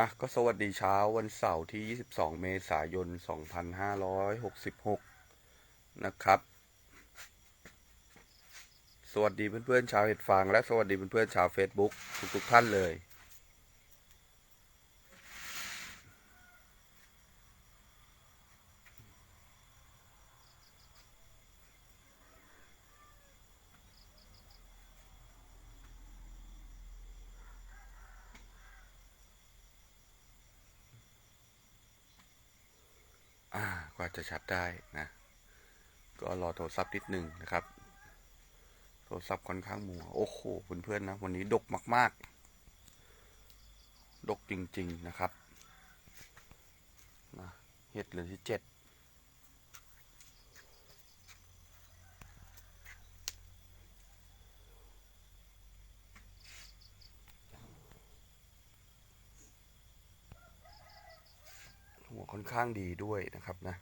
อะก็สวัสดีเช้าวันเสาร์ที่ 22 เมษายน 2566 นะครับ สวัสดีเพื่อนๆชาวเห็ดฟางและสวัสดีเพื่อนๆชาว Facebook ทุกๆท่านเลย จะชัดได้นะ ก็รอโทรศัพท์นิดหนึ่งนะครับ โทรศัพท์ค่อนข้างมัวโอ้โหเพื่อนๆนะ วันนี้ดกมาก ๆ ดกจริง ๆ นะครับนะเห็ดเหลือที่เจ็ดหัวค่อนข้างดีด้วยนะครับนะ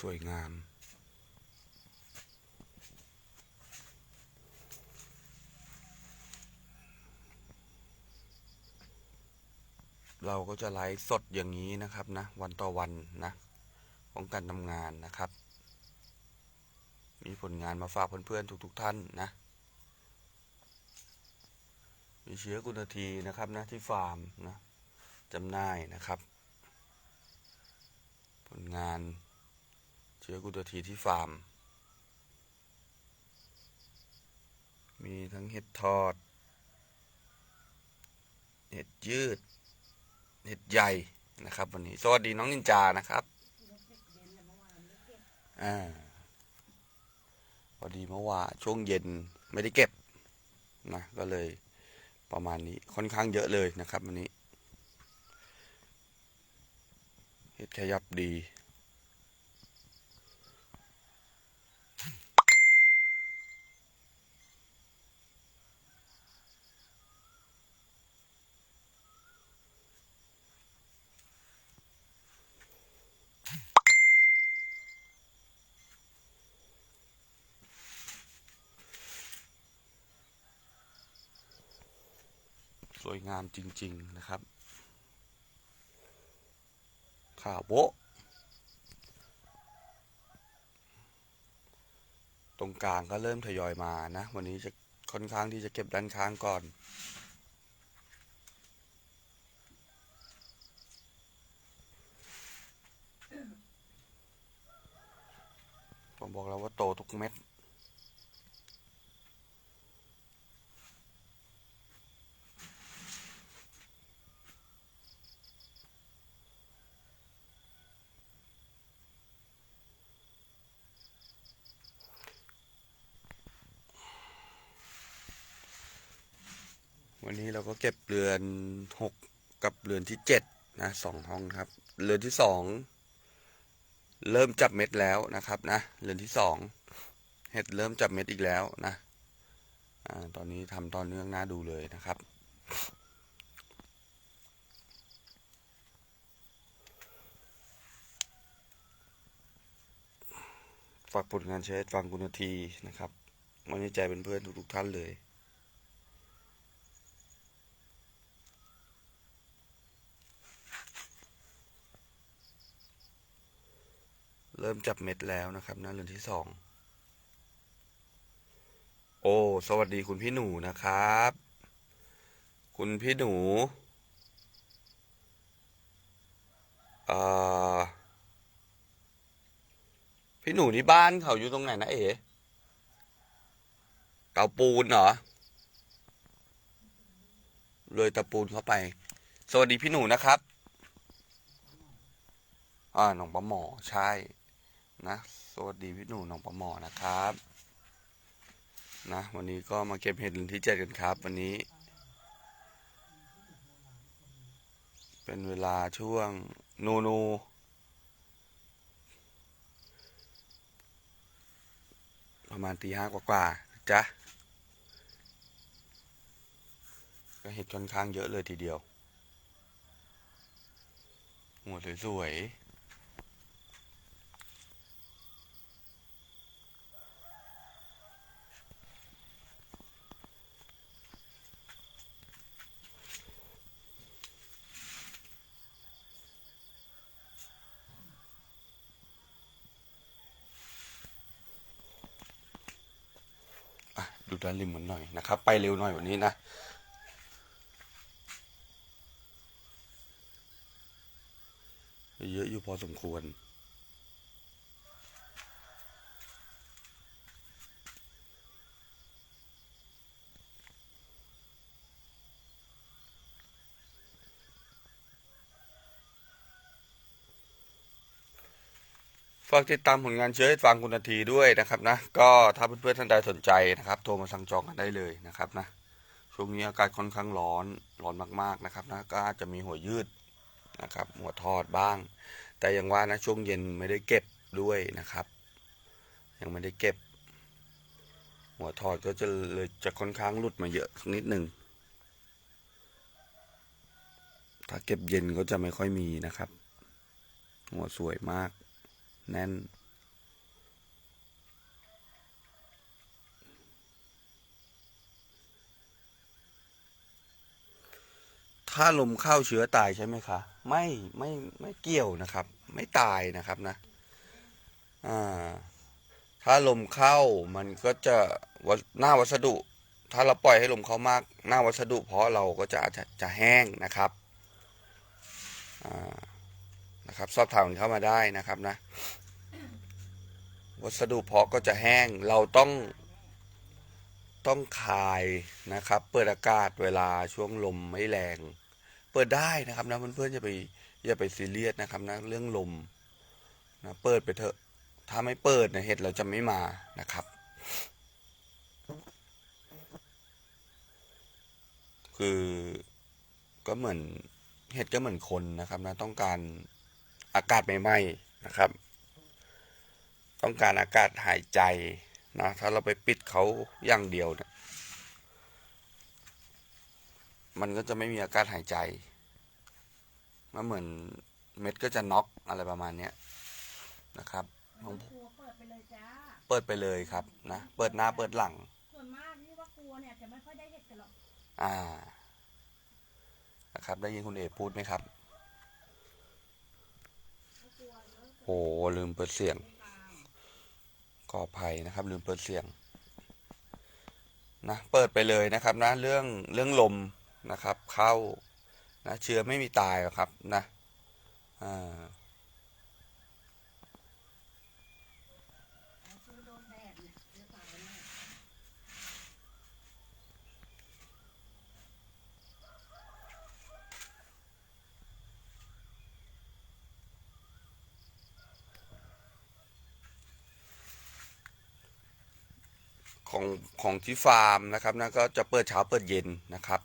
สวยงาม เราก็จะไลฟ์สดอย่างนี้นะครับนะ วันต่อวันนะ ของการทำงานนะครับ มีผลงานมาฝากเพื่อนๆทุกๆท่านนะ มีเชื้อกุณทีนะครับนะที่ฟาร์มนะจำหน่ายนะครับ ผลงาน ชื้อกุณทีที่ฟาร์ม มีทั้งเห็ดทอด เห็ดยืด เห็ดใหญ่นะครับ วันนี้ สวัสดีน้องนินจานะครับ อ่า พอดีเมื่อวานช่วงเย็นไม่ได้เก็บนะก็เลยประมาณนี้ค่อนข้างเยอะเลยนะครับ วันนี้ เห็ดขยับดี วยงามจริง ๆ นะครับ ข่าวโบตรงกลางก็เริ่มทยอยมานะ วันนี้จะค่อนข้างที่จะเก็บด้านข้างก่อน ผมบอกแล้วว่าโตทุกเม็ด วัน นี้เราก็เก็บเรือนหกกับเรือนที่เจ็ดนะสองห้องครับ เรือนที่สองเริ่มจับเม็ดแล้วนะครับนะ เรือนที่สองเห็ดเริ่มจับเม็ดอีกแล้วนะอ่าตอนนี้ทำตอนเนื่องน่าดูเลยนะครับฝากผลงานเชฟฟังคุณทีนะครับมันใจเป็นเพื่อนทุกๆท่านเลย ริ่มจับเม็ดแล้วนะครับนะเรือนที่สองโอ้ สวัสดีคุณพี่หนูนะครับ คุณพี่หนูอ่อพี่หนูที่บ้านเขาอยู่ตรงไหนนะเอ๋เตาปูนเหรอ เลยเตาปูนเข้าไป สวัสดีพี่หนูนะครับ อ่าหนองปลาหมอ ใช่ นะ สวัสดีพี่หนูหนองปลาหมอนะครับ นะวันนี้ก็มาเก็บเห็ดรือนที่เจ็ดกันครับ วันนี้ เป็นเวลาช่วงนูนูประมาณตีห้ากว่าๆจ้ะก็เห็ดค่อนข้างเยอะเลยทีเดียวหัวสวยๆ ดูด้านริมเหมือนหน่อยนะครับ ไปเร็วหน่อยวันนี้นะเยอะอยู่พอสมควร ฝากติดตามผลงานเชื้อให้ฟังคุณนาทีด้วยนะครับนะ ก็ถ้าเพื่อนๆท่านใดสนใจนะครับ โทรมาสั่งจองกันได้เลยนะครับนะ ช่วงนี้อากาศค่อนข้างร้อนร้อนมากๆนะครับนะ ก็อาจจะมีหัวยืดนะครับ หัวทอดบ้าง แต่อย่างว่านะช่วงเย็นไม่ได้เก็บด้วยนะครับ ยังไม่ได้เก็บ หัวทอดก็จะเลยจะค่อนข้างหลุดมาเยอะนิดหนึ่งถ้าเก็บเย็นก็จะไม่ค่อยมีนะครับ หัวสวยมาก น่นถ้าลมเข้าเชื้อตายใช่ไหมคะ ไม่ไม่ไม่เกี่ยวนะครับ ไม่ตายนะครับนะอ่าถ้าลมเข้ามันก็จะวะหน้าวัสดุ ถ้าเราปล่อยให้ลมเข้ามาก หน้าวัสดุ เพราะเราก็จะอาจจะจะแห้งนะครับอ่า นะครับสอบถามเข้ามาได้นะครับนะ วัสดุเพาะก็จะแห้งเราต้องต้องคายนะครับ เปิดอากาศเวลาช่วงลมไม่แรง เปิดได้นะครับนะเพื่อนๆอย่าไปอย่าไปซีเรียสนะครับนะเรื่องลมนะเปิดไปเถอะ ถ้าไม่เปิดนะเห็ดเราจะไม่มานะครับ คือก็เหมือนเห็ดก็เหมือนคนนะครับนะต้องการ อากาศใหม่ๆนะครับ ต้องการอากาศหายใจนะถ้าเราไปปิดเขาอย่างเดียวเนี่ยมันก็จะไม่มีอากาศหายใจมันเหมือนเม็ดก็จะน็อกอะไรประมาณเนี้ยนะครับของกลัวเปิดไปเลยจ้าเปิดไปเลยครับนะเปิดหน้าเปิดหลัง ส่วนมากที่ว่ากลัวเนี่ยจะไม่ค่อยได้เห็ดกันหรอก อ่านะครับได้ยินคุณเอกพูดไหมครับ กลัวเยอะ โอ้ลืมเปิดเสียงก่อภัยนะครับ ลืมเปิดเสียงนะเปิดไปเลยนะครับนะเรื่องเรื่องลมนะครับ เข้านะเชื้อไม่มีตายหรอกครับนะอ่า ซื้อโดนแดดเนี่ยเดี๋ยวตายแน่ ของของที่ฟาร์มนะครับนะก็จะเปิดเช้าเปิดเย็นนะครับ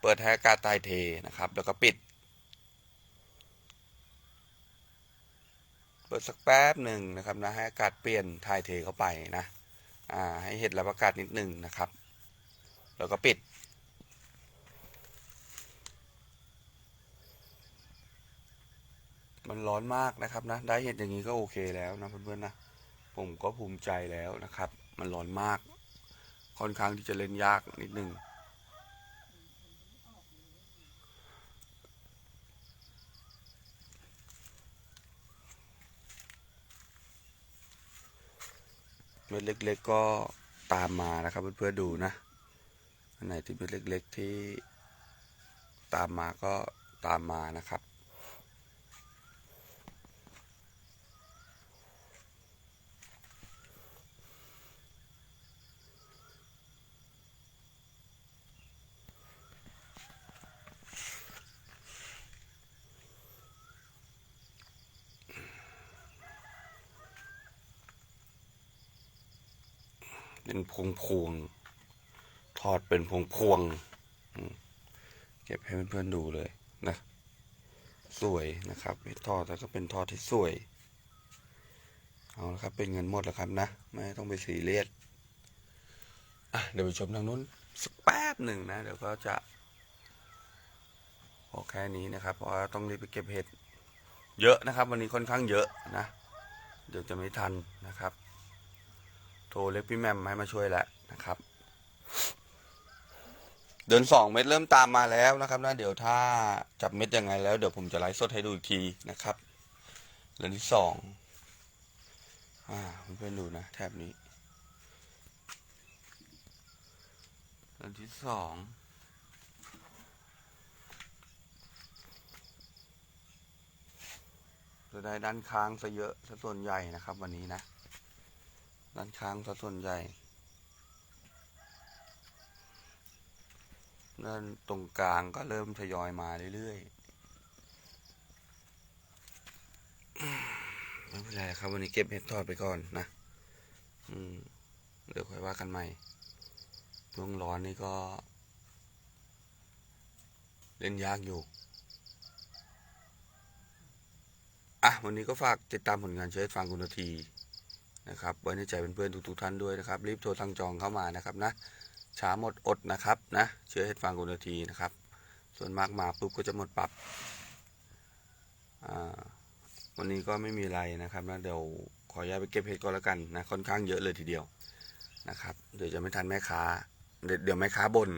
เปิดให้อากาศถ่ายเทนะครับ แล้วก็ปิด เปิดสักแป๊บหนึ่งนะครับนะให้อากาศเปลี่ยนถ่ายเทเข้าไปนะอ่าให้เห็ดรับอากาศนิดหนึ่งนะครับ แล้วก็ปิดมันร้อนมากนะครับนะ ได้เห็ดอย่างนี้ก็โอเคแล้วนะเพื่อนๆนะ ผมก็ภูมิใจแล้วนะครับ มันร้อนมาก ค่อนข้างที่จะเล่นยากนิดนึงเม็ดเล็ก ๆ ก็ตามมานะครับเพื่อนๆดูนะอันไหนที่เม็ดเล็ก ๆ ที่ตามมาก็ตามมานะครับ เป็นพวงพวงทอดเป็นพวงพวงเก็บให้เพื่อนๆดูเลยนะ สวยนะครับทอดแล้วก็เป็นทอดที่สวย เอาละครับเป็นเงินหมดแล้วครับนะ ไม่ต้องไปซีเรียสอะเดี๋ยวไปชมทางนู้นสักแป๊บหนึ่งนะ เดี๋ยวก็จะพอแค่นี้นะครับเพราะว่าต้องรีบไปเก็บเห็ดเยอะนะครับ วันนี้ค่อนข้างเยอะนะ เดี๋ยวจะไม่ทันนะครับ โทรเรียกพี่แมมให้มาช่วยแล้วนะครับ เดินสองเม็ดเริ่มตามมาแล้วนะครับนะเดี๋ยวถ้าจับเม็ดยังไงแล้วเดี๋ยวผมจะไลฟ์สดให้ดูอีกทีนะครับเดือนที่สองอ่าเพื่อนๆดูนะแถบนี้เดือนที่สองจะได้ด้านค้างซะเยอะซะส่วนใหญ่นะครับ วันนี้นะ ด้านค้างซะส่วนใหญ่ด้านตรงกลางก็เริ่มทยอยมาเรื่อยๆไม่เป็นไรครับ วันนี้เก็บเห็ดทอดไปก่อนนะ อืม เดี๋ยวค่อยว่ากันใหม่ช่วงร้อนนี่ก็ เล่นยากอยู่ อะ วันนี้ก็ฝากติดตามผลงานเชิดฟังคุณนที นะครับไว้ในใจเพื่อนๆทุกๆท่านด้วยนะครับ รีบโทรสั่งจองเข้ามานะครับนะช้าหมดอดนะครับนะเชื้อเห็ดฟางกุนาทีนะครับ ส่วนมากมาปุ๊บก็จะหมดปรับวันนี้ก็ไม่มีอะไรนะครับนะเดี๋ยวขออนุญาตไปเก็บเห็ดก่อนแล้วกันนะค่อนข้างเยอะเลยทีเดียวนะครับ เดี๋ยวจะไม่ทันแม่ค้า เดี๋ยวเดี๋ยวแม่ค้าบน่น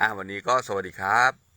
อ่าวันนี้ก็สวัสดีครับ